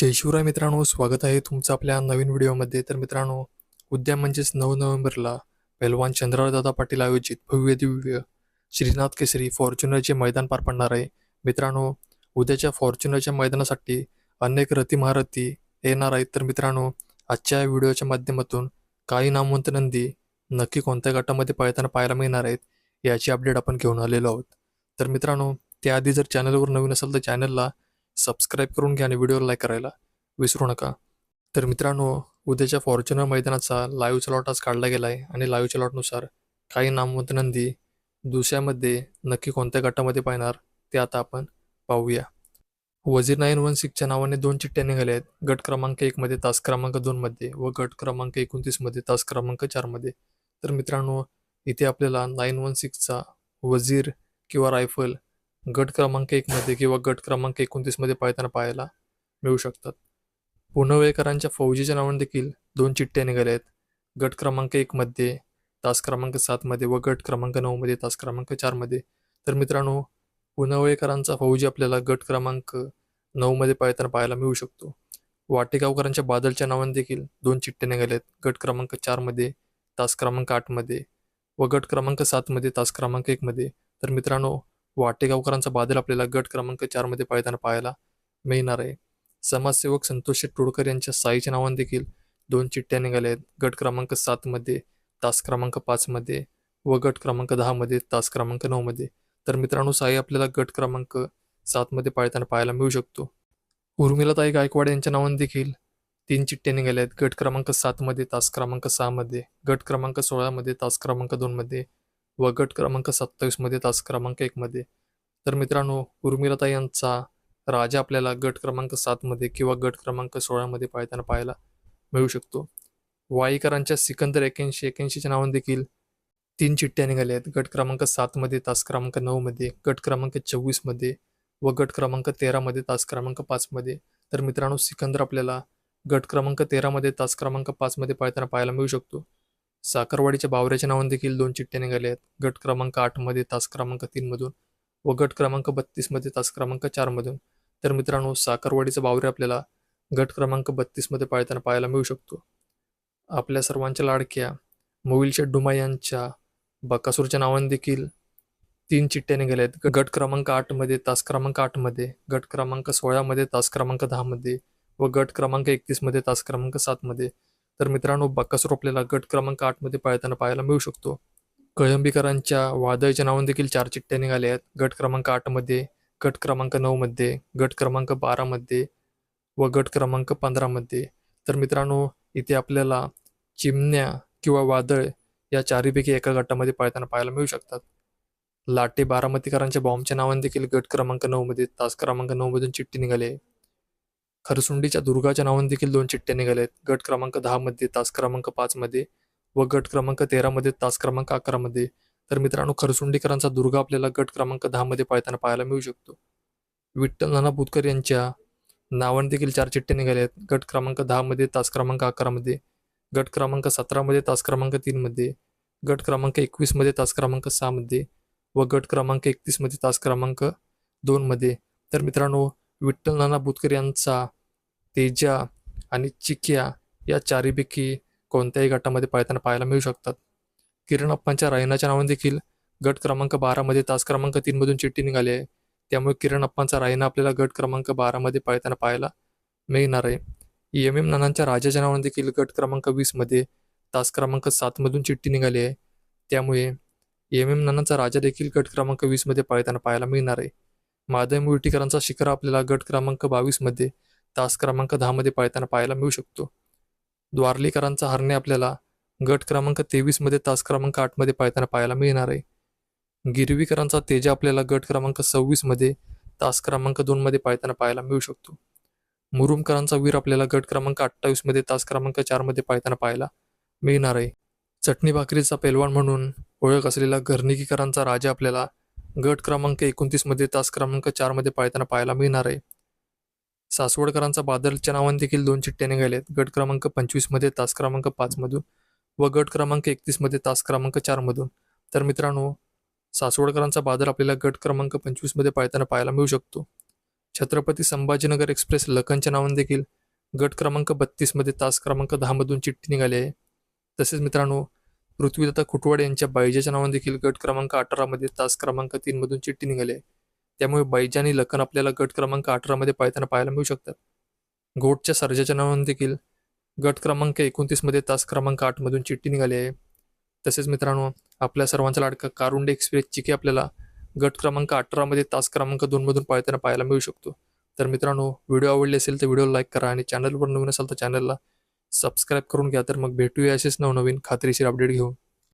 जय शिवराय मित्रांनो स्वागत आहे तुमचं आपल्या नवीन व्हिडिओमध्ये. तर मित्रांनो उद्या म्हणजेच नऊ नोव्हेंबरला पहलवान चंद्रदादा पाटील आयोजित भव्य दिव्य श्रीनाथ केसरी फॉर्च्युनरचे मैदान पार पडणार आहे. मित्रांनो उद्याच्या फॉर्च्युनरच्या मैदानासाठी अनेक रथी महारथी येणार आहेत. तर मित्रांनो आजच्या व्हिडिओच्या माध्यमातून काही नामवंत नंदी नक्की कोणत्या गटामध्ये पळताना पाहायला मिळणार आहेत याची अपडेट आपण घेऊन आलेलो आहोत. तर मित्रांनो त्याआधी जर चॅनलवर नवीन असेल तर चॅनलला सबस्क्राईब करून घ्या आणि व्हिडिओला लाईक करायला विसरू नका. तर मित्रांनो उद्याच्या फॉर्च्युनर मैदानाचा लाईव्ह चलॉट आज काढला गेला आहे आणि लाईव्ह चलॉटनुसार काही नामवंत नंदी दुसऱ्यामध्ये नक्की कोणत्या गटामध्ये पाहणार ते आता आपण पाहूया. वजीर नाईन वन सिक्सच्या नावाने दोन चिठ्ठ्या निघाल्या आहेत. गट क्रमांक एकमध्ये तास क्रमांक दोनमध्ये व गट क्रमांक एकोणतीसमध्ये तास क्रमांक चारमध्ये तर मित्रांनो इथे आपल्याला नाईन वन सिक्सचा वजीर किंवा रायफल गट क्रमांक एकमध्ये किंवा गट क्रमांक एकोणतीसमध्ये पाहताना पाहायला मिळू शकतात. पुनवेकरांच्या फौजीच्या नावाने देखील दोन चिठ्ठ्या निघाल्या आहेत. गट क्रमांक एकमध्ये तास क्रमांक सातमध्ये व गट क्रमांक नऊमध्ये तास क्रमांक चारमध्ये तर मित्रांनो पुनवळेकरांचा फौजी आपल्याला गट क्रमांक नऊमध्ये पाहताना पाहायला मिळू शकतो. वाटेगावकरांच्या बादलच्या नावाने देखील दोन चिठ्ठ्या निघाल्या आहेत. गट क्रमांक चारमध्ये तास क्रमांक आठमध्ये व गट क्रमांक सातमध्ये तास क्रमांक एकमध्ये तर मित्रांनो वाटेगावकरांचा बादल आपल्याला गट क्रमांक चारमध्ये पाहताना पाहायला मिळणार आहे. समाजसेवक संतोष टोडकर यांच्या साईच्या नावाने देखील दोन चिठ्ठ्या निघाल्या आहेत. गट क्रमांक सातमध्ये तास क्रमांक पाचमध्ये व गट क्रमांक दहामध्ये तास क्रमांक नऊमध्ये तर मित्रांनो साई आपल्याला गट क्रमांक सातमध्ये पाळताना पाहायला मिळू शकतो. उर्मिलाताई गायकवाड यांच्या नावाने देखील तीन चिठ्ठ्या निघाल्या आहेत. गट क्रमांक सातमध्ये तास क्रमांक सहामध्ये गट क्रमांक सोळामध्ये तास क्रमांक दोनमध्ये व गट क्रमांक सत्तावीसमध्ये तास क्रमांक एकमध्ये तर मित्रांनो उर्मिलता यांचा राजा आपल्याला गट क्रमांक सातमध्ये किंवा गट क्रमांक सोळामध्ये पाळताना पाहायला मिळू शकतो. वाईकरांच्या सिकंदर एक्याऐंशी एक्याऐंशीच्या नावाने देखील तीन चिठ्ठ्या निघाल्या आहेत. गट क्रमांक सातमध्ये तास क्रमांक नऊमध्ये गट क्रमांक चोवीसमध्ये व गट क्रमांक तेरामध्ये तास क्रमांक पाचमध्ये तर मित्रांनो सिकंदर आपल्याला गट क्रमांक तेरामध्ये तास क्रमांक पाचमध्ये पाळताना पाहायला मिळू शकतो. साखरवाडीच्या बावऱ्याच्या नावाने देखील दोन चिठ्ठ्या निघाल्या आहेत. गट क्रमांक आठमध्ये तास क्रमांक तीनमधून व गट क्रमांक बत्तीसमध्ये तास क्रमांक चारमधून तर मित्रांनो साखरवाडीचा बावरे आपल्याला गट क्रमांक बत्तीसमध्ये पाळताना पाहायला मिळू शकतो. आपल्या सर्वांच्या लाडक्या मोविलच्या डुमा यांच्या बकासूरच्या नावाने देखील तीन चिठ्ठ्या निघाल्या आहेत. गट क्रमांक आठमध्ये तास क्रमांक आठमध्ये गट क्रमांक सोळामध्ये तास क्रमांक दहामध्ये व गट क्रमांक एकतीसमध्ये तास क्रमांक सातमध्ये तर मित्रांनो बकासूर आपल्याला गट क्रमांक आठमध्ये पाळताना पाहायला मिळू शकतो. कळंबीकरांच्या वादळच्या नावाने देखील चार चिठ्ठ्या निघाल्या आहेत. गट क्रमांक आठमध्ये गट क्रमांक नऊमध्ये गट क्रमांक बारामध्ये व गट क्रमांक पंधरामध्ये तर मित्रांनो इथे आपल्याला चिमण्या किंवा वादळ या चारीपैकी एका गटामध्ये पाळताना पाहायला मिळू शकतात. लाटे बारामतीकरांच्या बॉम्बच्या नावाने देखील गट क्रमांक नऊमध्ये तास क्रमांक नऊमधून चिठ्ठी निघाली आहे. खरसुंडीच्या दुर्गाच्या नावाने देखील दोन चिठ्ठ्या निघाल्या आहेत. गट क्रमांक दहामध्ये तास क्रमांक पाचमध्ये व गट क्रमांक तेरामध्ये तास क्रमांक अकरामध्ये तर मित्रांनो खरसुंडीकरांचा दुर्गा आपल्याला गट क्रमांक दहामध्ये पाळताना पाहायला मिळू शकतो. विठ्ठल नाना बुतकर यांच्या नावाने देखील चार चिठ्ठ्या निघाल्या आहेत. गट क्रमांक दहामध्ये तास क्रमांक अकरामध्ये गट क्रमांक सतरामध्ये तास क्रमांक तीनमध्ये गट क्रमांक एकवीसमध्ये तास क्रमांक सहामध्ये व गट क्रमांक एकतीसमध्ये तास क्रमांक दोनमध्ये तर मित्रांनो विठ्ठल नाना बुतकर यांचा तेजा आणि चिक्या या चारीपैकी कोणत्याही गटामध्ये पाळताना पाहायला मिळू शकतात. किरण अप्पांच्या रायनाच्या नावाने देखील गट क्रमांक बारामध्ये तास क्रमांक तीनमधून चिठ्ठी निघाली आहे. त्यामुळे किरण अप्पांचा रायना आपल्याला गट क्रमांक बारामध्ये पाळताना पाहायला मिळणार आहे. एम एम नानांच्या राजाच्या नावाने देखील गट क्रमांक वीसमध्ये तास क्रमांक सातमधून चिठ्ठी निघाली आहे. त्यामुळे एम एम नानांचा राजा देखील गट क्रमांक वीसमध्ये पाळताना पाहायला मिळणार आहे. माधव मुर्टीकरांचा शिखर आपल्याला गट क्रमांक बावीसमध्ये तास क्रमांक दहामध्ये पाळताना पाहायला मिळू शकतो. द्वारलीकरांचा हरणे आपल्याला गट क्रमांक तेवीसमध्ये तास क्रमांक आठमध्ये पाळताना पाहायला मिळणार आहे. गिरवीकरांचा तेजा आपल्याला गट क्रमांक सव्वीसमध्ये तास क्रमांक दोनमध्ये पाळताना पाहायला मिळू शकतो. मुरुमकरांचा वीर आपल्याला गट क्रमांक अठ्ठावीसमध्ये तास क्रमांक चारमध्ये पाळताना पाहायला मिळणार आहे. चटणी भाकरीचा पेलवान म्हणून ओळख असलेला घरनिकीकरांचा राजा आपल्याला गट क्रमांक एकोणतीसमध्ये तास क्रमांक चारमध्ये पाळताना पाहायला मिळणार आहे. सासवडकरांचा बादलच्या नावाने देखील दोन चिठ्ठ्या निघाल्या आहेत गट क्रमांक पंचवीसमध्ये तास क्रमांक पाचमधून व गट क्रमांक एकतीसमध्ये तास क्रमांक चारमधून तर मित्रांनो सासवडकरांचा बादल आपल्याला गट क्रमांक पंचवीसमध्ये पाळताना पाहायला मिळू शकतो. छत्रपती संभाजीनगर एक्सप्रेस लखनच्या नावाने देखील गट क्रमांक बत्तीसमध्ये तास क्रमांक दहामधून चिठ्ठी निघाली आहे. तसेच मित्रांनो पृथ्वीदत्ता खुटवाड यांच्या बायजाच्या नावाने देखील गट क्रमांक अठरामध्ये तास क्रमांक तीनमधून चिठ्ठी निघाली आहे. त्यामुळे बैजा आणि लखन आपल्याला गट क्रमांक अठरामध्ये पाळताना पाहायला मिळू शकतात. घोटच्या सर्जाच्या नावाने देखील गट क्रमांक एकोणतीसमध्ये तास क्रमांक आठमधून चिठ्ठी निघाली आहे. तसेच मित्रांनो आपल्या सर्वांचा लाडका कारुंडे एक्सप्रेस चिके आपल्याला गट क्रमांक अठरामध्ये तास क्रमांक दोनमधून पाळताना पाहायला मिळू शकतो. तर मित्रांनो व्हिडिओ आवडले असेल तर व्हिडिओ लाईक करा आणि चॅनलवर नवीन असाल तर चॅनलला सबस्क्राईब करून घ्या तर मग भेटूया असेच नवनवीन खात्रीशीर अपडेट घेऊन.